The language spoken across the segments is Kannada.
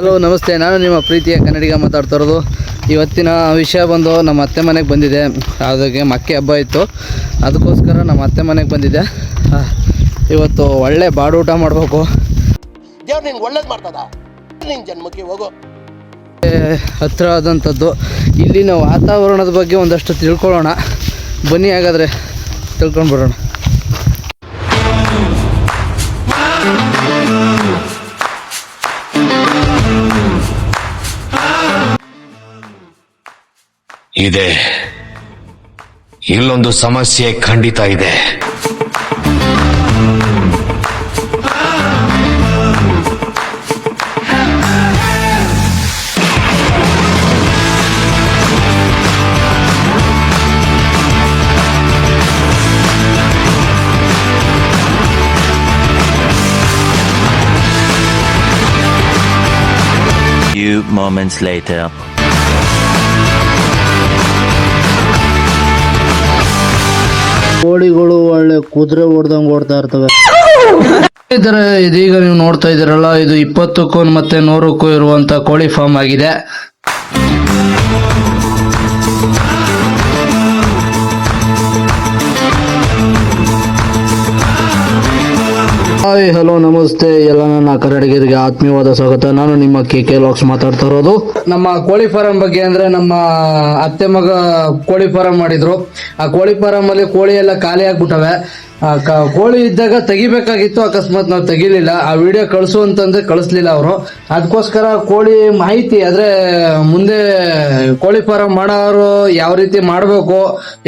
ಹಲೋ ನಮಸ್ತೆ. ನಾನು ನಿಮ್ಮ ಪ್ರೀತಿಯ ಕನ್ನಡಿಗ ಮಾತಾಡ್ತಾ ಇರೋದು. ಇವತ್ತಿನ ವಿಷಯ ಬಂದು ನಮ್ಮ ಅತ್ತೆ ಮನೆಗೆ ಬಂದಿದೆ. ಅದಕ್ಕೆ ಮಕ್ಕೆ ಹಬ್ಬ ಇತ್ತು. ಅದಕ್ಕೋಸ್ಕರ ನಮ್ಮ ಅತ್ತೆ ಮನೆಗೆ ಬಂದಿದೆ ಇವತ್ತು ಒಳ್ಳೆ ಬಾಡೂಟ ಮಾಡಬೇಕು. ದೇವ್ರು ನಿನ್ಗೆ ಒಳ್ಳೇದು ಮಾಡ್ತದ? ಜನ್ಮಕ್ಕೆ ಹೋಗೋ. ಹತ್ತಿರ ಆದಂಥದ್ದು. ಇಲ್ಲಿನ ವಾತಾವರಣದ ಬಗ್ಗೆ ಒಂದಷ್ಟು ತಿಳ್ಕೊಳ್ಳೋಣ. ಬನ್ನಿ ಹಾಗಾದರೆ ತಿಳ್ಕೊಂಡು ಬರೋಣ ಇದೆ ಇಲ್ಲೊಂದು ಸಮಸ್ಯೆ ಖಂಡಿತ ಇದೆ moments later. ಕೋಳಿಗಳು ಒಳ್ಳೆ ಕುದುರೆ ಹೊಡೆದಂಗೆ ಓಡ್ತಾ ಇರ್ತವೆ. ಇದ್ರೆ ಇದೀಗ ನೀವು ನೋಡ್ತಾ ಇದ್ದೀರಲ್ಲ, ಇದು ಇಪ್ಪತ್ತಕ್ಕೂ ಮತ್ತೆ ನೂರಕ್ಕೂ ಇರುವಂತ ಕೋಳಿ ಫಾರ್ಮ್ ಆಗಿದೆ. ಹಾಯ್, ಹಲೋ, ನಮಸ್ತೆ. ಎಲ್ಲ ನನ್ನ ಕನ್ನಡಿಗರಿಗೆ ಆತ್ಮೀಯವಾದ ಸ್ವಾಗತ. ನಾನು ನಿಮ್ಮ ಕೆ ಕೆ ಲಾಕ್ಸ್ ಮಾತಾಡ್ತಾ ಇರೋದು. ನಮ್ಮ ಕೋಳಿ ಫಾರಂ ಬಗ್ಗೆ ಅಂದ್ರೆ ನಮ್ಮ ಅತ್ತೆ ಮಗ ಕೋಳಿ ಫಾರಂ ಮಾಡಿದ್ರು. ಆ ಕೋಳಿ ಫಾರಂ ಅಲ್ಲಿ ಕೋಳಿ ಎಲ್ಲ ಖಾಲಿ ಆಗ್ಬಿಟ್ಟವೆ. ಆ ಕೋಳಿ ಇದ್ದಾಗ ತೆಗಿಬೇಕಾಗಿತ್ತು, ಅಕಸ್ಮಾತ್ ನಾವು ತೆಗಿಲಿಲ್ಲ. ಆ ವಿಡಿಯೋ ಕಳಿಸು ಅಂತಂದ್ರೆ ಕಳಿಸ್ಲಿಲ್ಲ ಅವರು. ಅದಕ್ಕೋಸ್ಕರ ಕೋಳಿ ಮಾಹಿತಿ, ಆದ್ರೆ ಮುಂದೆ ಕೋಳಿ ಫಾರಂ ಮಾಡೋರು ಯಾವ ರೀತಿ ಮಾಡಬೇಕು,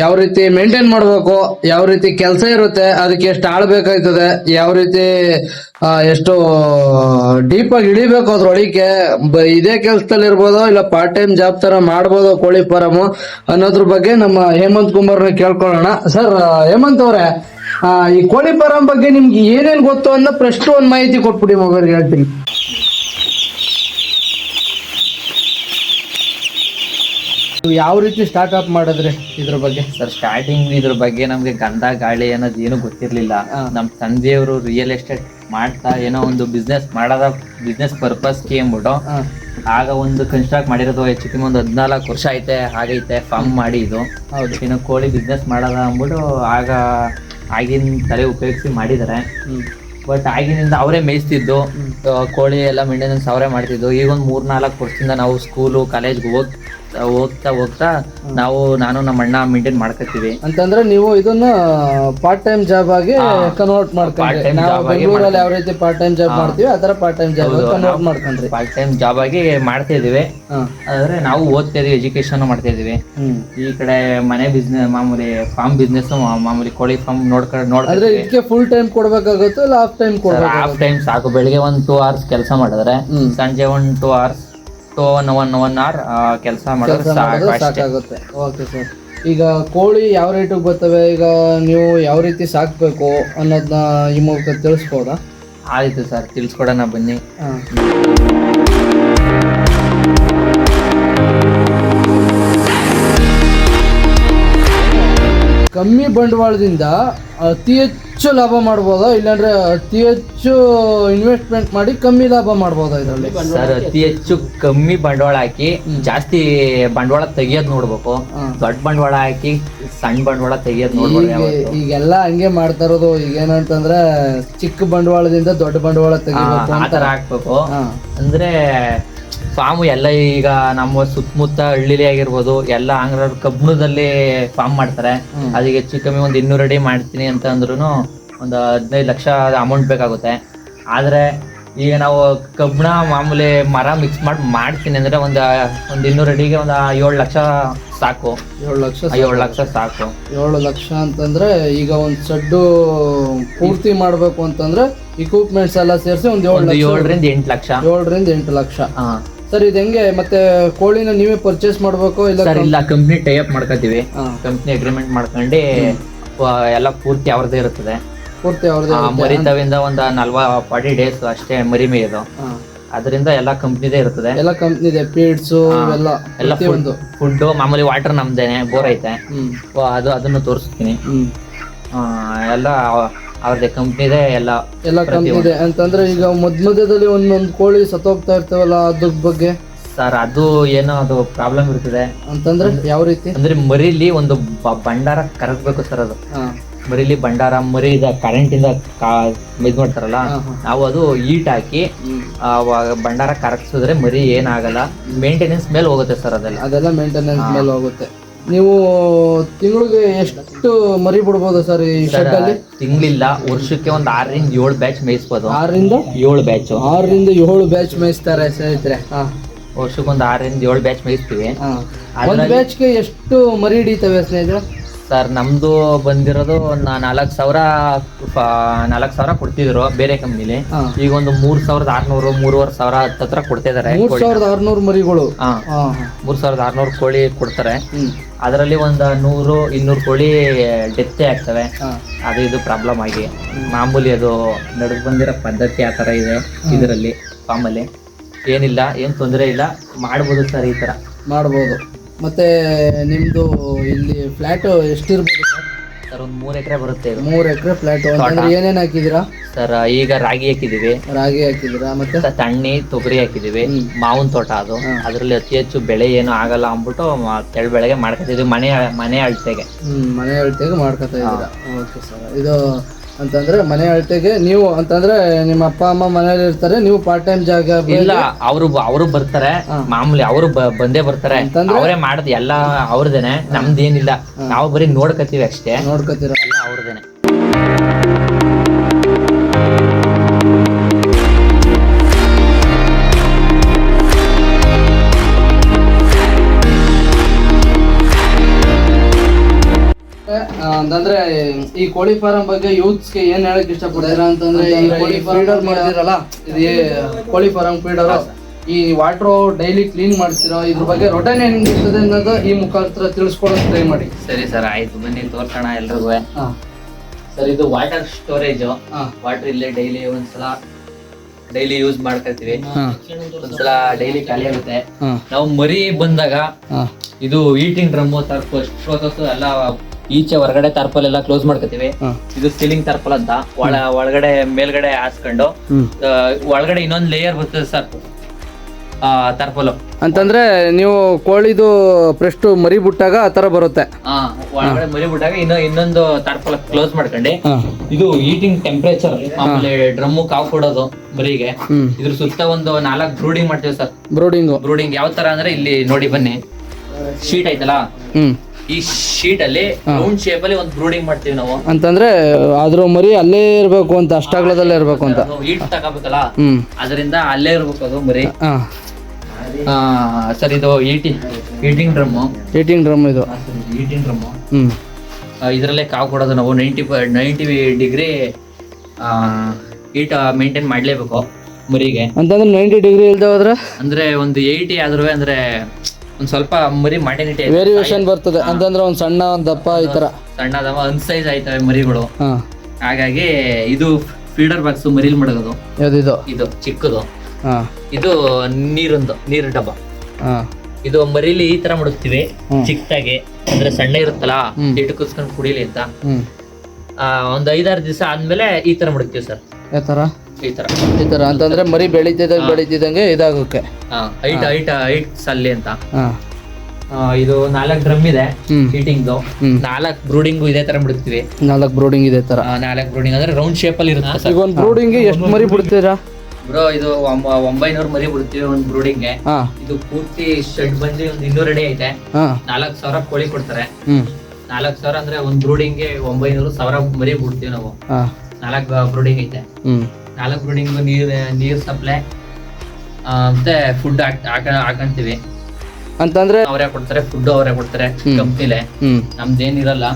ಯಾವ ರೀತಿ ಮೇಂಟೈನ್ ಮಾಡಬೇಕು, ಯಾವ ರೀತಿ ಕೆಲಸ ಇರುತ್ತೆ, ಅದಕ್ಕೆ ಎಷ್ಟು ಆಳ್ಬೇಕಾಗ್ತದೆ ಯಾವ ರೀತಿ ಎಷ್ಟು ಡೀಪ್ ಆಗಿ ಇಳಿಬೇಕು ಅದ್ರೊಳಗೆ ಇದೇ ಕೆಲಸದಲ್ಲಿ ಇರ್ಬೋದು, ಇಲ್ಲ ಪಾರ್ಟ್ ಟೈಮ್ ಜಾಬ್ ತರ ಮಾಡ್ಬೋದು ಕೋಳಿ ಫಾರಂ ಅನ್ನೋದ್ರ ಬಗ್ಗೆ ನಮ್ಮ ಹೇಮಂತ್ ಕುಮಾರ್ನ ಕೇಳ್ಕೊಳ್ಳೋಣ. ಸರ್ ಹೇಮಂತ್ ಅವರೇ ಈ ಕೋಳಿ ಫಾರಂ ಬಗ್ಗೆ ನಿಮ್ಗೆ ಏನೇನ್ ಗೊತ್ತು ಅನ್ನೋ ಪ್ರಶ್ನೆ ಒಂದ್ ಮಾಹಿತಿ ಕೊಟ್ಬಿಡಿ ಮೊಬೈಲ್ ಹೇಳ್ತೀನಿ. ನೀವು ಯಾವ ರೀತಿ ಸ್ಟಾರ್ಟ್ ಅಪ್ ಮಾಡಿದ್ರೆ ಇದ್ರ ಬಗ್ಗೆ? ಸರ್ ಸ್ಟಾರ್ಟಿಂಗ್ ಇದ್ರ ಬಗ್ಗೆ ನಮ್ಗೆ ಗಂಧ ಗಾಳಿ ಅನ್ನೋದು ಏನು ಗೊತ್ತಿರ್ಲಿಲ್ಲ. ನಮ್ ತಂದೆಯವರು ರಿಯಲ್ ಎಸ್ಟೇಟ್ ಮಾಡ್ತಾ ಏನೋ ಒಂದು ಬಿಸ್ನೆಸ್ ಮಾಡೋದ ಬಿಸ್ನೆಸ್ ಪರ್ಪಸ್ಗೆ ಅಂದ್ಬಿಟ್ಟು. ಆಗ ಒಂದು ಕನ್ಸ್ಟ್ರಕ್ಟ್ ಮಾಡಿರೋದು ಹೆಚ್ಚು ಕಮ್ಮಿ ಒಂದು ಹದಿನಾಲ್ಕು ವರ್ಷ ಐತೆ ಹಾಗೈತೆ ಫಾರ್ಮ್ ಮಾಡಿ ಇದು ಹೌದು. ಇನ್ನು ಕೋಳಿ ಬಿಸ್ನೆಸ್ ಮಾಡೋದ ಅಂದ್ಬಿಟ್ಟು ಆಗ ಆಗಿನ ತಲೆ ಉಪಯೋಗಿಸಿ ಮಾಡಿದ್ದಾರೆ ಬಟ್ ಆಗಿನಿಂದ ಅವರೇ ಮೇಯಿಸ್ತಿದ್ದು ಕೋಳಿ ಎಲ್ಲ ಮೇಂಟೆನೆನ್ಸ್ ಅವರೇ ಮಾಡ್ತಿದ್ದು. ಈಗ ಒಂದು ಮೂರ್ನಾಲ್ಕು ವರ್ಷದಿಂದ ನಾವು ಸ್ಕೂಲು ಕಾಲೇಜ್ಗೆ ಹೋಗ್ ಹೋಗ್ತಾ ಹೋಗ್ತಾ ನಾವು ನಾನು ನಮ್ಮ ಅಣ್ಣ ಮೇಂಟೈನ್ ಮಾಡ್ಕೊತೀವಿ. ಅಂತಂದ್ರೆ ನೀವು ಇದನ್ನ ಪಾರ್ಟ್ ಟೈಮ್ ಜಾಬ್ ಆಗಿ ಕನ್ವರ್ಟ್ ಮಾಡ್ಕೊಂಡ್ರಿ. ನಾವು ಬೆಂಗಳೂರಲ್ಲಿ ಯಾವ ರೀತಿ ಪಾರ್ಟ್ ಟೈಮ್ ಜಾಬ್ ಮಾಡ್ತೀವಿ ಆತರ ತರ ಪಾರ್ಟ್ ಟೈಮ್ ಜಾಬ್ ಕನ್ವರ್ಟ್ ಮಾಡ್ಕೊಂಡ್ರಿ. ಪಾರ್ಟ್ ಟೈಮ್ ಜಾಬ್ ಆಗಿ ಮಾಡ್ತಾ ಇದೀವಿ ಆದ್ರೆ ನಾವು ಓದ್ತಾ ಇದೀವಿ ಎಜುಕೇಶನ್ ಮಾಡ್ತಾ ಇದೀವಿ ಈ ಕಡೆ ಮನೆ ಬಿಸ್ನೆಸ್ ಮಾಮೂಲಿ ಫಾರ್ಮ್ ಬಿಸ್ನೆಸ್ ಮಾಮೂಲಿ ಕೋಳಿ ಫಾರ್ಮ್ ನೋಡ್ಕೊಂಡು ಆದ್ರೆ ಇದಕ್ಕೆ ಫುಲ್ ಟೈಮ್ ಕೊಡ್ಬೇಕಾಗುತ್ತೋ ಇಲ್ಲ ಹಾಫ್ ಟೈಮ್ ಹಾಫ್ ಕೊಡ್ಬೇಕಾಗುತ್ತೆ? ಟೈಮ್ ಸಾಕು. ಬೆಳಿಗ್ಗೆ ಒಂದ್ ಟೂ ಅವರ್ಸ್ ಕೆಲಸ ಮಾಡಿದ್ರೆ ಸಂಜೆ ಒಂದ್ two hours two one one one hour ಕೆಲಸ ಮಾಡಿದ್ರೆ ಕೆಲಸ ಸಾಕು ಮಾಡಿದ್ರೆ ಅಷ್ಟೇ. ಸಾಕಾಗುತ್ತೆ. ಓಕೆ ಸರ್ ಈಗ ಕೋಳಿ ಯಾವ ರೇಟಿಗೆ ಬರ್ತವೆ? ಈಗ ನೀವು ಯಾವ ರೀತಿ ಸಾಕ್ಬೇಕು ಅನ್ನೋದನ್ನ ಈ ಮೂಲಕ ತಿಳಿಸ್ಬೋದಾ? ಆಯಿತು ಸರ್ ತಿಳಿಸ್ಕೊಡೋಣ ಬನ್ನಿ. ಹಾ. ಕಮ್ಮಿ ಬಂಡವಾಳದಿಂದ ಅತಿ ಹೆಚ್ಚು ಲಾಭ ಮಾಡ್ಬೋದಾ? ಇಲ್ಲಾಂದ್ರೆ ಅತಿ ಹೆಚ್ಚು ಇನ್ವೆಸ್ಟ್ಮೆಂಟ್ ಮಾಡಿ ಕಮ್ಮಿ ಲಾಭ ಮಾಡ್ಬೋದಾ ಇದರಲ್ಲಿ? ಸರ್ ಅತಿ ಹೆಚ್ಚು ಕಮ್ಮಿ ಬಂಡವಾಳ ಹಾಕಿ ಜಾಸ್ತಿ ಬಂಡವಾಳ ತೆಗಿಯೋದ್ ನೋಡ್ಬೇಕು. ದೊಡ್ಡ ಬಂಡವಾಳ ಹಾಕಿ ಸಣ್ಣ ಬಂಡವಾಳ ತೆಗಿಯೋದ್ ಯಾವತ್ತು. ಈಗೆಲ್ಲ ಹಂಗೆ ಮಾಡ್ತಾ ಇರೋದು. ಈಗ ಏನಂತಂದ್ರೆ ಚಿಕ್ಕ ಬಂಡವಾಳದಿಂದ ದೊಡ್ಡ ಬಂಡವಾಳ ತೆಗಿಯೋದು ಆ ಥರ ಹಾಕ್ಬೇಕು. ಅಂದ್ರೆ ಫಾರ್ಮ್ ಎಲ್ಲ ಈಗ ನಮ್ಮ ಸುತ್ತಮುತ್ತ ಹಳ್ಳಿಲಿ ಆಗಿರ್ಬೋದು ಎಲ್ಲ ಅಂಗ್ರ ಕಬ್ಬಣದಲ್ಲಿ ಫಾರ್ಮ್ ಮಾಡ್ತಾರೆ. ಅದಕ್ಕೆ ಹೆಚ್ಚು ಕಮ್ಮಿ ಒಂದು ಇನ್ನೂರು ಅಡಿ ಮಾಡ್ತೀನಿ ಅಂತ ಅಂದ್ರೂ ಒಂದು ಹದಿನೈದು ಲಕ್ಷ ಅಮೌಂಟ್ ಬೇಕಾಗುತ್ತೆ. ಆದರೆ ಈಗ ನಾವು ಕಬ್ಬಣ ಮಾಮೂಲಿ ಮರ ಮಿಕ್ಸ್ ಮಾಡಿ ಮಾಡ್ತೀನಿ ಅಂದ್ರೆ ಒಂದು ಒಂದು ಇನ್ನೂರು ಅಡಿಗೆ ಒಂದು ಏಳು ಲಕ್ಷ ಸಾಕು. ಏಳು ಲಕ್ಷ ಏಳು ಲಕ್ಷ ಸಾಕು. ಏಳು ಲಕ್ಷ ಅಂತಂದ್ರೆ ಈಗ ಒಂದು ಸಡ್ಡು ಪೂರ್ತಿ ಮಾಡಬೇಕು ಅಂತಂದ್ರೆ ಇಕ್ವಿಪ್ಮೆಂಟ್ಸ್ ಎಲ್ಲ ಸೇರಿಸಿ ಒಂದ್ ಏಳು ಏಳರಿಂದ ಎಂಟು ಲಕ್ಷ. ಏಳರಿಂದ ಎಂಟು ಲಕ್ಷ. ಹಾ. ಸರ್ ಇದು ಹೆಂಗೆ? ಮತ್ತೆ ಕೋಳಿನ ನೀವೇ ಪರ್ಚೇಸ್ ಮಾಡ್ಬೇಕು ಇಲ್ಲ ಸರ್ ಇಲ್ಲ ಕಂಪ್ನಿ ಟೈಅಪ್ ಮಾಡ್ಕೋತೀವಿ. ಹಾ. ಕಂಪ್ನಿ ಅಗ್ರಿಮೆಂಟ್ ಮಾಡ್ಕೊಂಡು ಎಲ್ಲ ಪೂರ್ತಿ ಅವ್ರದ್ದೇ ಇರುತ್ತದೆ. ಪೂರ್ತಿ ಅವ್ರದ್ದು ಆ, ಒಂದು ನಲ್ವ ಫಾರ್ಟಿ ಡೇಸ್ ಅಷ್ಟೇ ಮರಿ ಮೇಯೋದು. ಅದರಿಂದ ಎಲ್ಲ ಕಂಪ್ನಿದೇ ಇರ್ತದೆ ಎಲ್ಲ ಕಂಪ್ನಿದೆ ಪೀಡ್ಸು ಎಲ್ಲ ಎಲ್ಲ ಪ್ರತಿಯೊಂದು ಫುಡ್ ಮಾಮೂಲಿ ವಾಟರ್ ನಮ್ದೇನೆ ಬೋರ್ ಐತೆ. ಹ್ಮ್. ವ- ಅದು ಅದನ್ನು ತೋರಿಸ್ತೀನಿ. ಹ್ಮ್. ಆ, ಎಲ್ಲ ಅವ್ರದ್ದೇ ಕಂಪ್ನಿದೆ ಎಲ್ಲ ಎಲ್ಲ ಕಂಪ್ನಿ ಇದೆ ಅಂತಂದ್ರೆ ಈಗ ಮಧ್ಯ ಮಧ್ಯದಲ್ಲಿ ಒಂದೊಂದು ಕೋಳಿ ಸತ್ತೋಗ್ತಾ ಇರ್ತವಲ್ಲ ಅದ್ರ ಬಗ್ಗೆ? ಸರ್ ಅದು ಏನೋ ಅದು ಪ್ರಾಬ್ಲಮ್ ಇರ್ತದೆ. ಅಂತಂದ್ರೆ ಯಾವ ರೀತಿ? ಅಂದ್ರೆ ಮರಿಲಿ ಒಂದು ಬ- ಭಂಡಾರ ಕರಗ್ಬೇಕು ಸರ್ ಅದು. ಹಾ. ಮರಿಲಿ ಭಂಡಾರ ಮರಿ ಇದ ಕರೆಂಟ್ ಇಂದ ಕಾ ಇದ್ ಮಾಡ್ತಾರಲ್ಲ ಹಾ, ಹಾ. ನಾವು ಅದು ಈಟ್ ಹಾಕಿ ಅವಾಗ ಭಂಡಾರ ಕರಗಿಸಿದ್ರೆ ಮರಿ ಏನಾಗಲ್ಲ. ಮೇಂಟೆನೆನ್ಸ್ ಮೇಲೆ ಹೋಗುತ್ತೆ ಸರ್ ಅದೆಲ್ಲ. ಅದೆಲ್ಲ ಮೇಂಟೆನೆನ್ಸ್ ಮೇಲೆ ಹೋಗುತ್ತೆ. ನೀವು ತಿಂಗಳಿಗೆ ಎಷ್ಟು ಮರಿ ಬಿಡ್ಬೋದು ಸರ್ ಈ ಶೆಡ್ ಅಲ್ಲಿ? ತಿಂಗಳಿಲ್ಲ ವರ್ಷಕ್ಕೆ ಒಂದು ಆರರಿಂದ ಏಳು ಬ್ಯಾಚ್ ಮೇಯಿಸ್ಬೋದು. ಆರರಿಂದ? ಏಳು ಬ್ಯಾಚ್ ಆರರಿಂದ ಏಳು ಬ್ಯಾಚ್ ಮೇಯಿಸ್ತಾರೆ ಸ್ನೇಹಿತರೆ. ಹಾ. ವರ್ಷಕ್ಕೆ ಒಂದು ಆರರಿಂದ ಏಳು ಬ್ಯಾಚ್ ಮೇಯಿಸ್ತೀವಿ. ಒಂದು ಬ್ಯಾಚ್ಗೆ ಎಷ್ಟು ಮರಿ ಹಿಡಿತವೆ ಸ್ನೇಹಿತರೆ? ಸರ್ ನಮ್ದು ಬಂದಿರೋದು ನಾಲ್ಕು ಸಾವಿರ ನಾಲ್ಕು ಸಾವಿರ ಕೊಡ್ತಿದ್ರು ಬೇರೆ ಕಂಪ್ನಿಲಿ ಈಗ ಒಂದು ಮೂರ್ ಸಾವಿರದ ಆರ್ನೂರು ಮೂರುವರೆ ಸಾವಿರ ಹತ್ತತ್ರ ಕೊಡ್ತಾ ಇದಾರೆ ಮೂರ್ ಸಾವಿರದ ಆರ್ನೂರು ಮರಿಗಳು. ಮೂರ್ ಸಾವಿರದ ಆರ್ನೂರು ಕೋಳಿ ಕೊಡ್ತಾರೆ. ಅದರಲ್ಲಿ ಒಂದು ನೂರು ಇನ್ನೂರು ಕೋಳಿ ಡೆತ್ತೇ ಆಗ್ತವೆ. ಅದು ಇದು ಪ್ರಾಬ್ಲಮ್ ಆಗಿ. ಮಾಮೂಲಿ ಅದು ನಡೆದು ಬಂದಿರೋ ಪದ್ಧತಿ ಆ ಥರ ಇದೆ ಇದರಲ್ಲಿ ಫಾರ್ಮಲ್ಲಿ ಏನಿಲ್ಲ ಏನು ತೊಂದರೆ ಇಲ್ಲ. ಮಾಡ್ಬೋದು ಸರ್ ಈ ಥರ. ಮಾಡ್ಬೋದು. ಮತ್ತೆ ನಿಮ್ಮದು ಇಲ್ಲಿ ಫ್ಲಾಟ್ ಎಷ್ಟಿರ್ಬೋದು? ಸರ್ ಸರ್ ಒಂದು ಮೂರು ಎಕರೆ ಬರುತ್ತೆ ಇದು. ಮೂರ್ ಎಕರೆ ಫ್ಲಾಟ್ ಏನೇನ್ ಹಾಕಿದಿರಾ ಸರ್ ಈಗ ರಾಗಿ ಹಾಕಿದೀವಿ ರಾಗಿ ಹಾಕಿದಿರಾ ಮತ್ತೆ? ಮತ್ತೆ ತಣ್ಣಿ ತೊಗರಿ ಹಾಕಿದೀವಿ ಹ್ಮ್. ಮಾವಿನ ತೋಟ ಅದು. ಅದರಲ್ಲಿ ಅತಿ ಹೆಚ್ಚು ಬೆಳೆ ಏನು ಆಗಲ್ಲ ಅಂದ್ಬಿಟ್ಟು ಮ- ತೆಳು ಬೆಳೆಗೆ ಮಾಡ್ಕೊತಿದ್ವಿ ಮನೆ ಮನೆ ಅಳತೆಗೆ. ಹ್ಮ್ ಮನೆ ಅಳತೆಗೆ ಮಾಡ್ಕೊತಾ ಇದ್ದೀರಾ ಓಕೆ ಸರ್. ಇದು ಅಂತಂದ್ರೆ ಮನೆ ಅಳತೆಗೆ ನೀವು ಅಂತಂದ್ರೆ ನಿಮ್ಮ ಅಪ್ಪ ಅಮ್ಮ ಮನೇಲಿ ಇರ್ತಾರೆ ನೀವು ಪಾರ್ಟ್ ಟೈಮ್ ಜಾಗ ಇಲ್ಲ ಅವರು ಅವರು ಬರ್ತಾರೆ. ಮಾಮೂಲಿ ಅವರು ಬಂದೇ ಬರ್ತಾರೆ? ಅವರೇ ಮಾಡದ್ ಎಲ್ಲ ಅವ್ರದೇನೆ ನಮ್ದೇನಿಲ್ಲ. ನಾವು ಬರೀ ನೋಡ್ಕತೀವಿ ಅಷ್ಟೇ. ನೋಡ್ಕತೀರ ಎಲ್ಲ ಅವ್ರದೇನೆ. ಅಂತಂದ್ರೆ ಈ ಕೋಳಿ ಫಾರಂ ಬಗ್ಗೆ ಯೂತ್ಸ್ಗೆ ಏನ್ ಹೇಳಕ್ ಇಷ್ಟಪಡ್ತೀರಾ ಅಂತಂದ್ರೆ ಈ ಕೋಳಿ ಫೀಡರ್ ಮಾಡಿದಿರಲ್ಲ ಇದು ಕೋಳಿ ಫಾರಂ ಫೀಡರ್ ಈ ವಾಟರ್ ಡೈಲಿ ಕ್ಲೀನ್ ಮಾಡ್ತಿರೋ? ಇದ್ರ ಬಗ್ಗೆ ರೊಟನ್ ಹೆಂಗ್ ಇರ್ತದೆ ಅನ್ನೋದು ಈ ಮುಖಾಂತರ ತಿಳಿಸ್ಕೊಡೋಕೆ ಟ್ರೈ ಮಾಡಿ. ಸರಿ ಸರ್ ಆಯ್ತು. ಬನ್ನಿ ತೋರ್ಸೋಣ ಎಲ್ರಿಗೂ. ಸರ್ ಇದು ವಾಟರ್ ಸ್ಟೋರೇಜ್ ವಾಟರ್ ಇಲ್ಲೇ ಡೈಲಿ ಒಂದ್ಸಲ ಡೈಲಿ ಯೂಸ್ ಮಾಡ್ಕೊತೀವಿ ಹಾ. ಒಂದ್ಸಲ ಡೈಲಿ ಖಾಲಿ ಆಗುತ್ತೆ. ನಾವು ಮರಿ ಬಂದಾಗ ಇದು ಈಟಿಂಗ್ ಡ್ರಮ್ಮು ತರ್ಪಲ್ ಶ್ರೋತಸ್ಸು ಎಲ್ಲ ಈಚೆ ಹೊರಗಡೆ ತರ್ಪಲ್ ಎಲ್ಲ ಕ್ಲೋಸ್ ಮಾಡ್ಕೊತೀವಿ ಇದು ಸೀಲಿಂಗ್ ತರ್ಪಲ್ ಅಂತ. ಒಳ ಒಳಗಡೆ ಮೇಲ್ಗಡೆ ಹಾಸ್ಕೊಂಡು ಆ, ಒಳಗಡೆ ಇನ್ನೊಂದು ಲೇಯರ್ ಬರ್ತದೆ ಸರ್ ತರ್ಪಲು. ಅಂತಂದ್ರೆ ನೀವು ಕೋಳಿದು ಪ್ರೆಸ್ಟ್ ಮರಿ ಬಿಟ್ಟಾಗ ಆ ತರ ಬರುತ್ತೆ. ಹಾ ಒಳಗಡೆ ಮರಿ ಬಿಟ್ಟಾಗ ಇನ್ನೊ ಇನ್ನೊಂದು ತರ್ಪಲ್ ಕ್ಲೋಸ್ ಮಾಡ್ಕೊಂಡು. ಇದು ಈಟಿಂಗ್ ಟೆಂಪರೇಚರ್ ಆಮೇಲೆ ಡ್ರಮ್ಮು ಕಾವು ಕೊಡೋದು ಮರಿಗೆ. ಹ್ಮ್. ಇದ್ರ ಸುತ್ತ ಒಂದು ನಾಲ್ಕು ಬ್ರೂಡಿಂಗ್ ಮಾಡ್ತೀವಿ ಸರ್ ಬ್ರೂಡಿಂಗ್ ಬ್ರೂಡಿಂಗ್ ಯಾವ ತರ ಅಂದ್ರೆ ಇಲ್ಲಿ ನೋಡಿ ಬನ್ನಿ. ಶೀಟ್ ಐತಲ್ಲ? ಹ್ಮ್. ಈ ಶೀಟ್ ಅಲ್ಲಿ ರೌಂಡ್ ಶೇಪ್ ಅಲ್ಲಿ ಒಂದು ಬ್ರೂಡಿಂಗ್ ಮಾಡ್ತೀವಿ ನಾವು. ಅಂತಂದ್ರೆ ಅದ್ರ ಮರಿ ಅಲ್ಲೇ ಇರ್ಬೇಕು ಅಂತ ಅಷ್ಟಾಗ್ಲದಲ್ಲೇ ಇರ್ಬೇಕು ಅಂತ. ಹೀಟ್ ತಗೋಬೇಕಲ್ಲ? ಅದರಿಂದ ಅಲ್ಲೇ ಇರ್ಬೇಕು ಅದು ಮರಿ. ಸರ್ ಇದು ಈಟಿ ಈಟಿಂಗ್ ಡ್ರಮ್ ಈಟಿಂಗ್ ಡ್ರಮ್ ಇದು. ಈಟಿಂಗ್ ಡ್ರಮ್ಮು ಹ್ಮ್. ಇದರಲ್ಲೇ ಕಾವು ಕೊಡೋದು ನಾವು. Ninety ninety degree heat maintain ಮಾಡಲೇಬೇಕು ಮರಿಗೆ. ಅಂತಂದ್ರೆ ನೈಂಟಿ ಡಿಗ್ರಿ ಇಲ್ದೆ ಹೋದ್ರೆ? ಅಂದ್ರೆ ಒಂದು ಏಯ್ಟಿ ಆದ್ರೂ ಅಂದ್ರೆ ಒಂದ್ ಸ್ವಲ್ಪ ಮರಿ ಮಾಡಿನಿಟಿ ವೇರಿಯೇಷನ್ ಬರ್ತದೆ. ಅಂತಂದ್ರೆ ಒಂದ್ ಸಣ್ಣ ಒಂದ್ ದಪ್ಪ ಈ ತರ. ಸಣ್ಣದವ ಸೈಜ್ ಆಯ್ತವೆ ಮರಿಗಳು. ಹಾಗಾಗಿ ಇದು ಫೀಡರ್ ಬಾಕ್ಸ್ ಮರಿಲ್ ಮಡಗೋದು ಯಾವ್ದಿದು? ಇದು ಚಿಕ್ಕದು. ಇದು ನೀರೊಂದು ನೀರು ಡಬ್ಬ. ಇದು ಮರಿಲಿ ಈ ತರ ಮಡಗ್ತೀವಿ ಚಿಕ್ಕದಾಗಿ ಅಂದ್ರೆ ಸಣ್ಣ ಇರುತ್ತಲ್ಲ ಇಟ್ಟು ಕುಸ್ಕೊಂಡು ಕುಡಿಲಿ ಅಂತ. ಒಂದ್ ಐದಾರು ದಿವಸ ಆದ್ಮೇಲೆ ಈ ತರ ಮಡಗ್ತೀವಿ ಸರ್. ಯಾವ ತರ? ಈ ತರ. ಈ ಅಂತಂದ್ರೆ ಮರಿ ಬೆಳೀತಿದ್ದಂಗೆ ಬೆಳೀತಿದ್ದಂಗೆ ಇದಾಗೋಕೆ ಹೈಟ್ ಹೈಟ್ ಹೈಟ್ ಸಲ್ಲಿ ಅಂತ. ಹಾ. ಆ, ಇದು ನಾಲ್ಕು ಡ್ರಮ್ ಇದೆ ಹ್ಮ್. ಹೀಟಿಂಗ್ದು. ಹ್ಮ್. ನಾಲ್ಕು ಬ್ರೂಡಿಂಗು ಇದೇ ತರ ಬಿಡ್ತೀವಿ. ನಾಲ್ಕು ಬ್ರೋಡಿಂಗ್ ಇದೆ ತರ. ನಾಲ್ಕು ಬ್ರೂಡಿಂಗ್ ಅಂದ್ರೆ ರೌಂಡ್ ಶೇಪ್ ಅಲ್ಲಿ ಇರುತ್ತೆ ಈಗ ಒಂದ್ ಬ್ರೋಡಿಂಗ್ ಎಷ್ಟು ಮರಿ ಬಿಡ್ತೀರಾ? ಬ್ರೋ ಇದು ಒಂಬ- ಒಂಬೈನೂರು ಮರಿ ಬಿಡ್ತೀವಿ ಒಂದು ಬ್ರೂಡಿಂಗ್ಗೆ. ಹಾ. ಇದು ಪೂರ್ತಿ ಶೆಡ್ ಬಂದು ಒಂದು ಇನ್ನೂರು ಅಡಿ ಐತೆ. ನಾಲ್ಕ್ ನಾಲ್ಕು ಸಾವಿರ ಕೋಳಿ ಕೊಡ್ತಾರೆ. ಹ್ಮ್. ನಾಲ್ಕು ಸಾವಿರ ಅಂದ್ರೆ ಒಂದು ಬ್ರೂಡಿಂಗ್ಗೆ ಒಂಬೈನೂರು ಸಾವಿರ ಮರಿ ಬಿಡ್ತೀವಿ ನಾವು. ನಾಲ್ಕ್ ನಾಲ್ಕು ಬ್ರೂಡಿಂಗ್ ಐತೆ. ನಾಲ್ಕು ಬಿಲ್ಡಿಂಗ್ ನೀರ್ ನೀರ್ ಸಪ್ಲೈ ಮತ್ತೆ ಫುಡ್ ಹಾಕೊಂತೀವಿ. ಅಂತಂದ್ರೆ? ಅವರೇ ಕೊಡ್ತಾರೆ ಫುಡ್ ಅವರೇ ಕೊಡ್ತಾರೆ ಕಂಪ್ನಿಲೆ. ನಮ್ದೇನಿರಲ್ಲ.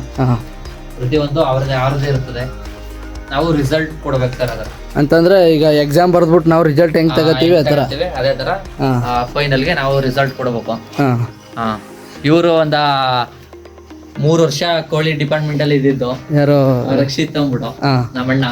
ಪ್ರತಿಯೊಂದು ಅವ್ರದೇ ಅವ್ರದೇ ಇರ್ತದೆ. ನಾವು ರಿಸಲ್ಟ್ ಕೊಡ್ಬೇಕು ಸರ್ ಅದರ. ಅಂತಂದ್ರೆ ಈಗ ಎಕ್ಸಾಮ್ ಬರ್ದ್ಬಿಟ್ಟು ನಾವು ರಿಸಲ್ಟ್ ಹೆಂಗ್ ತಗೋತೀವಿ ತರ ಅದೇ ತರ ಫೈನಲ್ಗೆ ನಾವು ರಿಸಲ್ಟ್ ಕೊಡ್ಬೇಕು. ಇವರು ಒಂದ ಮೂರು ವರ್ಷ ಕೋಳಿ ಡಿಪಾರ್ಟ್ಮೆಂಟ್ ಅಲ್ಲಿ ಇದ್ದಿದ್ದು. ಯಾರೋ ರಕ್ಷಿತ್ ಅಂದ್ಬಿಟ್ಟು ನಮ್ಮಣ್ಣ.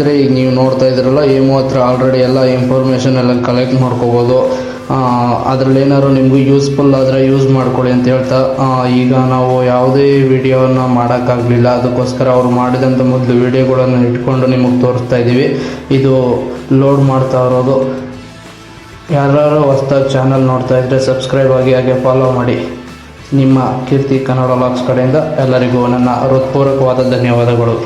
ಸ್ನೇಹಿತರೆ, ಈಗ ನೀವು ನೋಡ್ತಾ ಇದ್ದೀರಲ್ಲ ಏಮೋ ಹತ್ರ ಆಲ್ರೆಡಿ ಎಲ್ಲ ಇನ್ಫಾರ್ಮೇಷನ್ ಎಲ್ಲ ಕಲೆಕ್ಟ್ ಮಾಡ್ಕೋಬೋದು. ಅದರಲ್ಲಿ ಏನಾದ್ರು ನಿಮಗೂ ಯೂಸ್ಫುಲ್ ಆದರೆ ಯೂಸ್ ಮಾಡ್ಕೊಳ್ಳಿ ಅಂತ ಹೇಳ್ತಾ ಈಗ ನಾವು ಯಾವುದೇ ವಿಡಿಯೋನ ಮಾಡೋಕ್ಕಾಗಲಿಲ್ಲ. ಅದಕ್ಕೋಸ್ಕರ ಅವರು ಮಾಡಿದಂಥ ಮೊದಲು ವಿಡಿಯೋಗಳನ್ನು ಇಟ್ಕೊಂಡು ನಿಮಗೆ ತೋರಿಸ್ತಾ ಇದ್ದೀವಿ ಇದು ಲೋಡ್ ಮಾಡ್ತಾ ಇರೋದು. ಯಾರು ಹೊಸ್ದಾಗಿ ಚಾನಲ್ ನೋಡ್ತಾ ಇದ್ದರೆ ಸಬ್ಸ್ಕ್ರೈಬ್ ಆಗಿ ಹಾಗೆ ಫಾಲೋ ಮಾಡಿ. ನಿಮ್ಮ ಕೀರ್ತಿ ಕನ್ನಡ ಲಾಕ್ಸ್ ಕಡೆಯಿಂದ ಎಲ್ಲರಿಗೂ ನನ್ನ ಹೃತ್ಪೂರ್ವಕವಾದ ಧನ್ಯವಾದಗಳು.